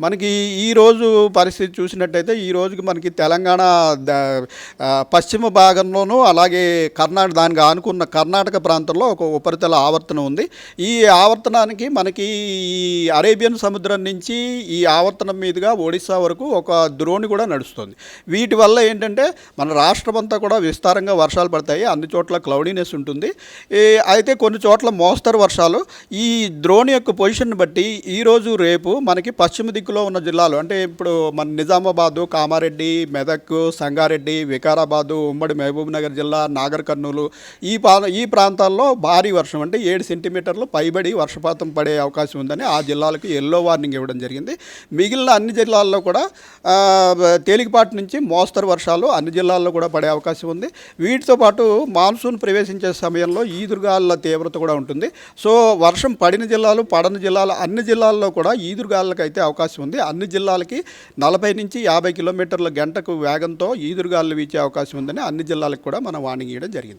మనకి ఈ రోజు పరిస్థితి చూసినట్టయితే ఈ రోజుకి మనకి తెలంగాణ పశ్చిమ భాగంలోనూ అలాగే కర్ణాటక దానికి ఆనుకున్న కర్ణాటక ప్రాంతంలో ఒక ఉపరితల ఆవర్తనం ఉంది. ఈ ఆవర్తనానికి మనకి ఈ అరేబియన్ సముద్రం నుంచి ఈ ఆవర్తనం మీదుగా ఒడిశా వరకు ఒక ద్రోణి కూడా నడుస్తుంది. వీటి వల్ల ఏంటంటే మన రాష్ట్రం అంతా కూడా విస్తారంగా వర్షాలు పడతాయి. అన్ని చోట్ల క్లౌడీనెస్ ఉంటుంది. అయితే కొన్ని చోట్ల మోస్తరు వర్షాలు. ఈ ద్రోణి యొక్క పొజిషన్ బట్టి ఈరోజు రేపు మనకి పశ్చిమ దిక్కులో ఉన్న జిల్లాలు అంటే ఇప్పుడు మన నిజామాబాదు కామారెడ్డి మెదక్ సంగారెడ్డి వికారాబాదు ఉమ్మడి మహబూబ్నగర్ జిల్లా నాగర్ కర్నూలు ఈ పా ఈ ప్రాంతాల్లో భారీ వర్షం అంటే ఏడు సెంటీమీటర్లు పైబడి వర్షపాతం పడే అవకాశం ఉందని ఆ జిల్లాలకు ఎల్లో వార్నింగ్ ఇవ్వడం జరిగింది. మిగిలిన అన్ని జిల్లాల్లో కూడా తేలికపాటి నుంచి మోస్తరు వర్షాలు అన్ని జిల్లాల్లో కూడా పడే అవకాశం ఉంది. వీటితో పాటు మాన్సూన్ ప్రవేశించే సమయంలో ఈదురుగాలుల తీవ్రత కూడా ఉంటుంది. సో వర్షం పడిన జిల్లాలు పడని జిల్లాలు అన్ని జిల్లాల్లో కూడా ఈదురుగాలులకు అయితే అవకాశం ఉంది. అన్ని జిల్లాలకి నలభై నుంచి యాభై కిలోమీటర్ల గంటకు వేగంతో ఈదురుగాలు వీచే అవకాశం ఉందని అన్ని జిల్లాలకు కూడా మనం వార్నింగ్ ఇవ్వడం జరిగిందండి.